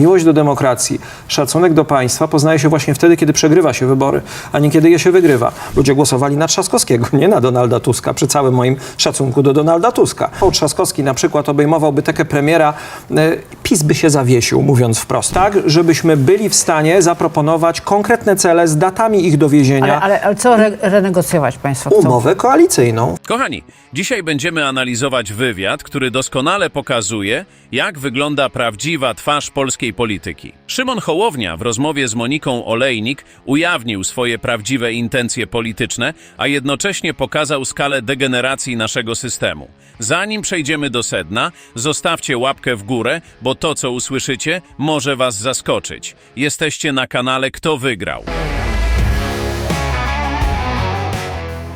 Miłość do demokracji, szacunek do państwa poznaje się właśnie wtedy, kiedy przegrywa się wybory, a nie kiedy je się wygrywa. Ludzie głosowali na Trzaskowskiego, nie na Donalda Tuska, przy całym moim szacunku do Donalda Tuska. O Trzaskowski na przykład obejmowałby taką premiera, e, PiS by się zawiesił, mówiąc wprost. Tak, żebyśmy byli w stanie zaproponować konkretne cele z datami ich dowiezienia, Ale, ale, ale co re, renegocjować państwo chcą? umowę koalicyjną. Kochani, dzisiaj będziemy analizować wywiad, który doskonale pokazuje, jak wygląda prawdziwa twarz polskiej polityki. Szymon Hołownia w rozmowie z Moniką Olejnik ujawnił swoje prawdziwe intencje polityczne, a jednocześnie pokazał skalę degeneracji naszego systemu. Zanim przejdziemy do sedna, zostawcie łapkę w górę, bo to, co usłyszycie, może was zaskoczyć. Jesteście na kanale Kto Wygrał.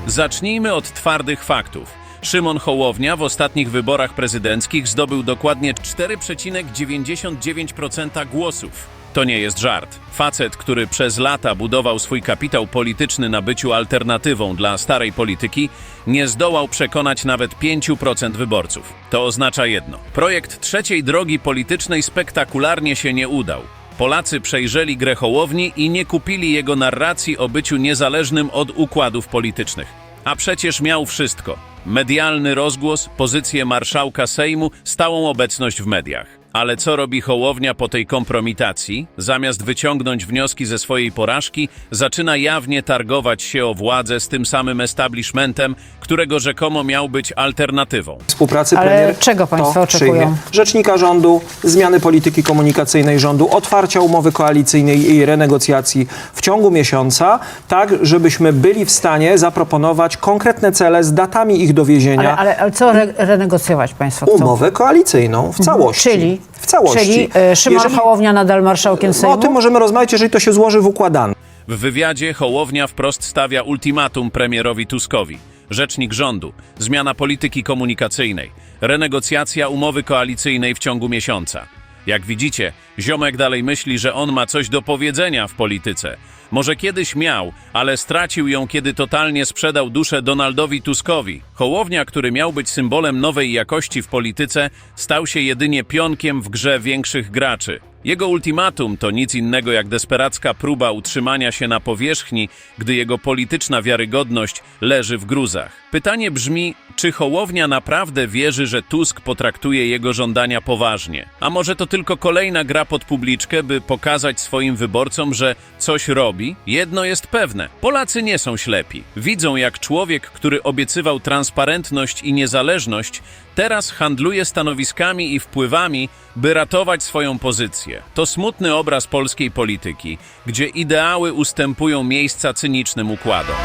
Zacznijmy od twardych faktów. Szymon Hołownia w ostatnich wyborach prezydenckich zdobył dokładnie 4,99% głosów. To nie jest żart. Facet, który przez lata budował swój kapitał polityczny na byciu alternatywą dla starej polityki, nie zdołał przekonać nawet 5% wyborców. To oznacza jedno. Projekt trzeciej drogi politycznej spektakularnie się nie udał. Polacy przejrzeli grę Hołowni i nie kupili jego narracji o byciu niezależnym od układów politycznych. A przecież miał wszystko. Medialny rozgłos, pozycję marszałka Sejmu, stałą obecność w mediach. Ale co robi Hołownia po tej kompromitacji? Zamiast wyciągnąć wnioski ze swojej porażki, zaczyna jawnie targować się o władzę z tym samym establishmentem, którego rzekomo miał być alternatywą. Współpracy Ale premier czego państwo to oczekują? przyjmie. Rzecznika rządu, zmiany polityki komunikacyjnej rządu, otwarcia umowy koalicyjnej i jej renegocjacji w ciągu miesiąca, tak żebyśmy byli w stanie zaproponować konkretne cele z datami ich dowiezienia, Ale, ale, ale co re, renegocjować państwo chcą? umowę koalicyjną w całości. Czyli, w całości. czyli e, Szymon Jeżeli- Hołownia nadal marszałkiem no, Sejmu? o tym możemy rozmawiać, jeżeli to się złoży w układankę. W wywiadzie Hołownia wprost stawia ultimatum premierowi Tuskowi. Rzecznik rządu, zmiana polityki komunikacyjnej, renegocjacja umowy koalicyjnej w ciągu miesiąca. Jak widzicie, Ziomek dalej myśli, że on ma coś do powiedzenia w polityce. Może kiedyś miał, ale stracił ją, kiedy totalnie sprzedał duszę Donaldowi Tuskowi. Hołownia, który miał być symbolem nowej jakości w polityce, stał się jedynie pionkiem w grze większych graczy. Jego ultimatum to nic innego jak desperacka próba utrzymania się na powierzchni, gdy jego polityczna wiarygodność leży w gruzach. Pytanie brzmi, czy Hołownia naprawdę wierzy, że Tusk potraktuje jego żądania poważnie? A może to tylko kolejna gra pod publiczkę, by pokazać swoim wyborcom, że coś robi? Jedno jest pewne: Polacy nie są ślepi. Widzą, jak człowiek, który obiecywał transparentność i niezależność, teraz handluje stanowiskami i wpływami, by ratować swoją pozycję. To smutny obraz polskiej polityki, gdzie ideały ustępują miejsca cynicznym układom.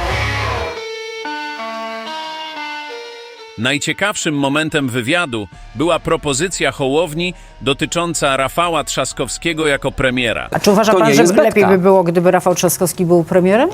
Najciekawszym momentem wywiadu była propozycja Hołowni dotycząca Rafała Trzaskowskiego jako premiera. A czy uważa To pan, nie że jest lepiej by było, gdyby Rafał Trzaskowski był premierem?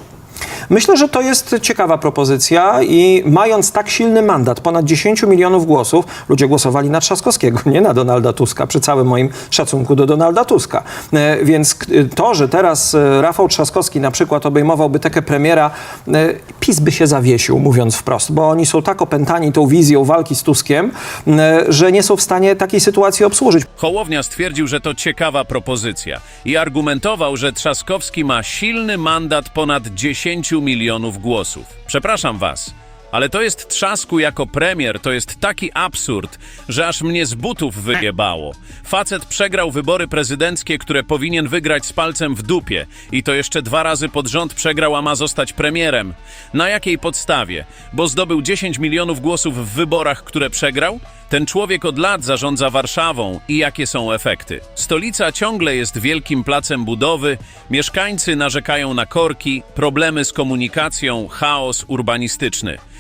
Myślę, że to jest ciekawa propozycja i mając tak silny mandat, ponad 10 milionów głosów, ludzie głosowali na Trzaskowskiego, nie na Donalda Tuska, przy całym moim szacunku do Donalda Tuska. E, Więc k- to, że teraz e, Rafał Trzaskowski na przykład obejmowałby taką premiera, e, PiS by się zawiesił, mówiąc wprost, bo oni są tak opętani tą wizją walki z Tuskiem, e, że nie są w stanie takiej sytuacji obsłużyć. Hołownia stwierdził, że to ciekawa propozycja i argumentował, że Trzaskowski ma silny mandat ponad 10 milionów głosów. Przepraszam was, ale to jest Trzasku jako premier, to jest taki absurd, że aż mnie z butów wyjebało. Facet przegrał wybory prezydenckie, które powinien wygrać z palcem w dupie i to jeszcze dwa razy pod rząd przegrał, a ma zostać premierem. Na jakiej podstawie? Bo zdobył 10 milionów głosów w wyborach, które przegrał? Ten człowiek od lat zarządza Warszawą i jakie są efekty? Stolica ciągle jest wielkim placem budowy, mieszkańcy narzekają na korki, problemy z komunikacją, chaos urbanistyczny.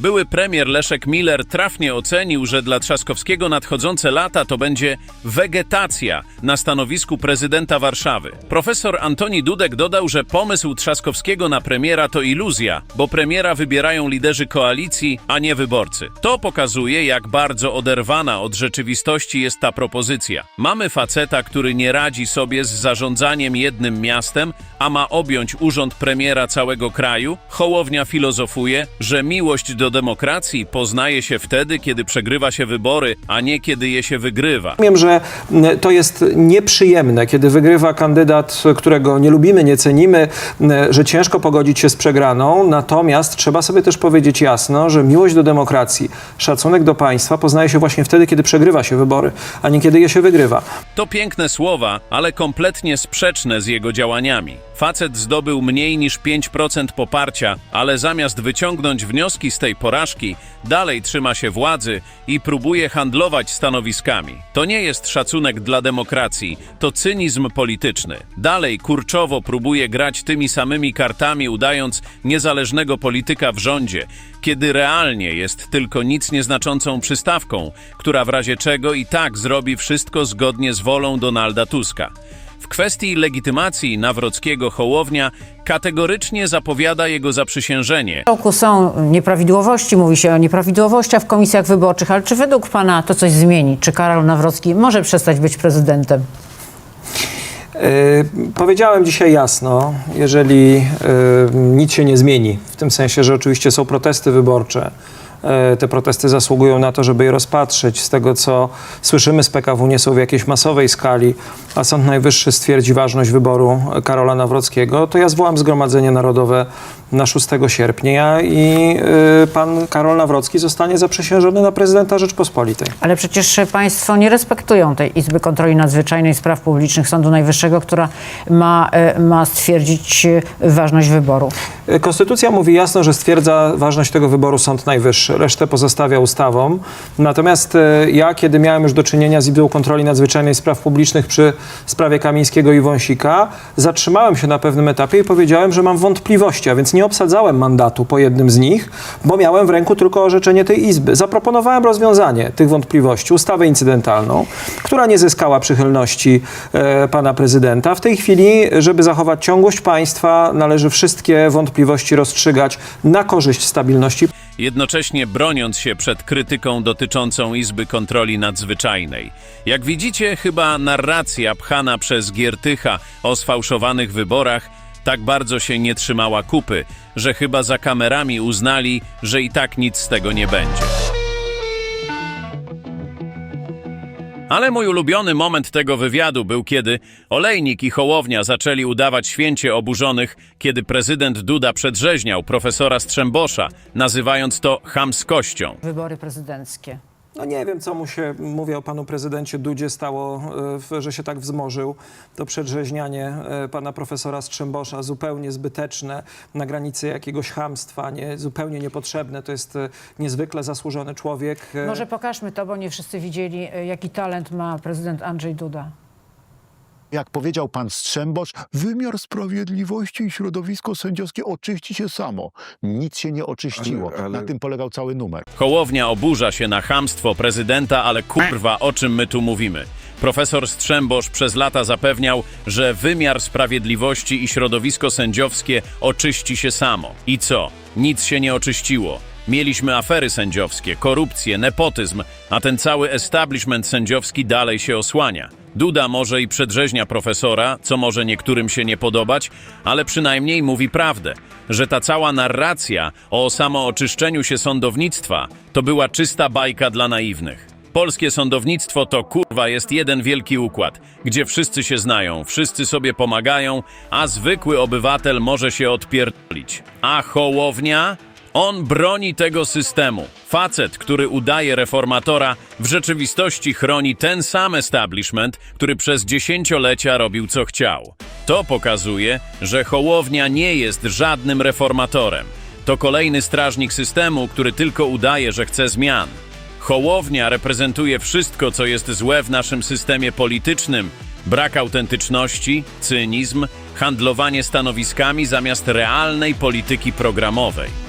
Były premier Leszek Miller trafnie ocenił, że dla Trzaskowskiego nadchodzące lata to będzie wegetacja na stanowisku prezydenta Warszawy. Profesor Antoni Dudek dodał, że pomysł Trzaskowskiego na premiera to iluzja, bo premiera wybierają liderzy koalicji, a nie wyborcy. To pokazuje, jak bardzo oderwana od rzeczywistości jest ta propozycja. Mamy faceta, który nie radzi sobie z zarządzaniem jednym miastem, a ma objąć urząd premiera całego kraju. Hołownia filozofuje, że miłość do demokracji poznaje się wtedy, kiedy przegrywa się wybory, a nie kiedy je się wygrywa. Wiem, że to jest nieprzyjemne, kiedy wygrywa kandydat, którego nie lubimy, nie cenimy, że ciężko pogodzić się z przegraną. Natomiast trzeba sobie też powiedzieć jasno, że miłość do demokracji, szacunek do państwa poznaje się właśnie wtedy, kiedy przegrywa się wybory, a nie kiedy je się wygrywa. To piękne słowa, ale kompletnie sprzeczne z jego działaniami. Facet zdobył mniej niż 5% poparcia, ale zamiast wyciągnąć wnioski z tej porażki, dalej trzyma się władzy i próbuje handlować stanowiskami. To nie jest szacunek dla demokracji, to cynizm polityczny. Dalej kurczowo próbuje grać tymi samymi kartami, udając niezależnego polityka w rządzie, kiedy realnie jest tylko nic nieznaczącą przystawką, która w razie czego i tak zrobi wszystko zgodnie z wolą Donalda Tuska. W kwestii legitymacji Nawrockiego Hołownia kategorycznie zapowiada jego zaprzysiężenie. Marszałku, są nieprawidłowości, mówi się o nieprawidłowościach w komisjach wyborczych, ale czy według pana to coś zmieni? Czy Karol Nawrocki może przestać być prezydentem? Yy, powiedziałem dzisiaj jasno, jeżeli yy, nic się nie zmieni, w tym sensie, że oczywiście są protesty wyborcze, te protesty zasługują na to, żeby je rozpatrzeć. Z tego, co słyszymy z PKW, nie są w jakiejś masowej skali, a Sąd Najwyższy stwierdzi ważność wyboru Karola Nawrockiego, to ja zwołam Zgromadzenie Narodowe na 6 sierpnia i yy, pan Karol Nawrocki zostanie zaprzysiężony na prezydenta Rzeczpospolitej. Ale przecież państwo nie respektują tej Izby Kontroli Nadzwyczajnej Spraw Publicznych Sądu Najwyższego, która ma, e, ma stwierdzić e, ważność wyboru. Konstytucja mówi jasno, że stwierdza ważność tego wyboru Sąd Najwyższy. Resztę pozostawia ustawą. Natomiast ja, kiedy miałem już do czynienia z Izbą Kontroli Nadzwyczajnej Spraw Publicznych przy sprawie Kamińskiego i Wąsika, zatrzymałem się na pewnym etapie i powiedziałem, że mam wątpliwości, a więc nie obsadzałem mandatu po jednym z nich, bo miałem w ręku tylko orzeczenie tej Izby. Zaproponowałem rozwiązanie tych wątpliwości, ustawę incydentalną, która nie zyskała przychylności e, pana prezydenta. W tej chwili, żeby zachować ciągłość państwa, należy wszystkie wątpliwości rozstrzygać na korzyść stabilności jednocześnie broniąc się przed krytyką dotyczącą Izby Kontroli Nadzwyczajnej. Jak widzicie, chyba narracja pchana przez Giertycha o sfałszowanych wyborach tak bardzo się nie trzymała kupy, że chyba za kamerami uznali, że i tak nic z tego nie będzie. Ale mój ulubiony moment tego wywiadu był, kiedy Olejnik i Hołownia zaczęli udawać święcie oburzonych, kiedy prezydent Duda przedrzeźniał profesora Strzembosza, nazywając to chamskością. Wybory prezydenckie. No nie wiem, co mu się, mówię o panu prezydencie Dudzie, stało, e, że się tak wzmożył. To przedrzeźnianie e, pana profesora Strzembosza zupełnie zbyteczne, na granicy jakiegoś chamstwa, nie, zupełnie niepotrzebne. To jest e, niezwykle zasłużony człowiek. Może pokażmy to, bo nie wszyscy widzieli, jaki talent ma prezydent Andrzej Duda. Jak powiedział pan Strzembosz, wymiar sprawiedliwości i środowisko sędziowskie oczyści się samo. Nic się nie oczyściło. Ale- ale- Na tym polegał cały numer. Hołownia oburza się na chamstwo prezydenta, ale kurwa, o czym my tu mówimy? Profesor Strzembosz przez lata zapewniał, że wymiar sprawiedliwości i środowisko sędziowskie oczyści się samo. I co? Nic się nie oczyściło. Mieliśmy afery sędziowskie, korupcję, nepotyzm, a ten cały establishment sędziowski dalej się osłania. Duda może i przedrzeźnia profesora, co może niektórym się nie podobać, ale przynajmniej mówi prawdę, że ta cała narracja o samooczyszczeniu się sądownictwa to była czysta bajka dla naiwnych. Polskie sądownictwo to kurwa jest jeden wielki układ, gdzie wszyscy się znają, wszyscy sobie pomagają, a zwykły obywatel może się odpierdolić. A Hołownia? On broni tego systemu. Facet, który udaje reformatora, w rzeczywistości chroni ten sam establishment, który przez dziesięciolecia robił co chciał. To pokazuje, że Hołownia nie jest żadnym reformatorem. To kolejny strażnik systemu, który tylko udaje, że chce zmian. Hołownia reprezentuje wszystko, co jest złe w naszym systemie politycznym. Brak autentyczności, cynizm, handlowanie stanowiskami zamiast realnej polityki programowej.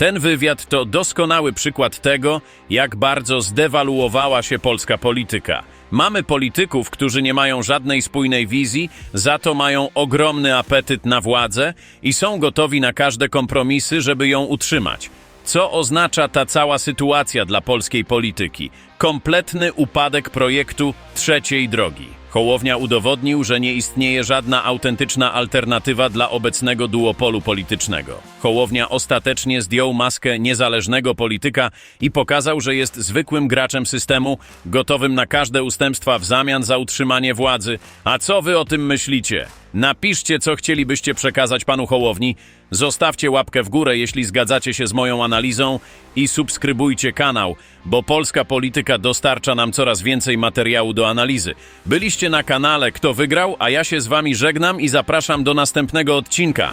Ten wywiad to doskonały przykład tego, jak bardzo zdewaluowała się polska polityka. Mamy polityków, którzy nie mają żadnej spójnej wizji, za to mają ogromny apetyt na władzę i są gotowi na każde kompromisy, żeby ją utrzymać. Co oznacza ta cała sytuacja dla polskiej polityki? Kompletny upadek projektu trzeciej drogi. Hołownia udowodnił, że nie istnieje żadna autentyczna alternatywa dla obecnego duopolu politycznego. Hołownia ostatecznie zdjął maskę niezależnego polityka i pokazał, że jest zwykłym graczem systemu, gotowym na każde ustępstwa w zamian za utrzymanie władzy. A co wy o tym myślicie? Napiszcie, co chcielibyście przekazać panu Hołowni. Zostawcie łapkę w górę, jeśli zgadzacie się z moją analizą i subskrybujcie kanał, bo polska polityka dostarcza nam coraz więcej materiału do analizy. Byliście na kanale Kto Wygrał, a ja się z wami żegnam i zapraszam do następnego odcinka.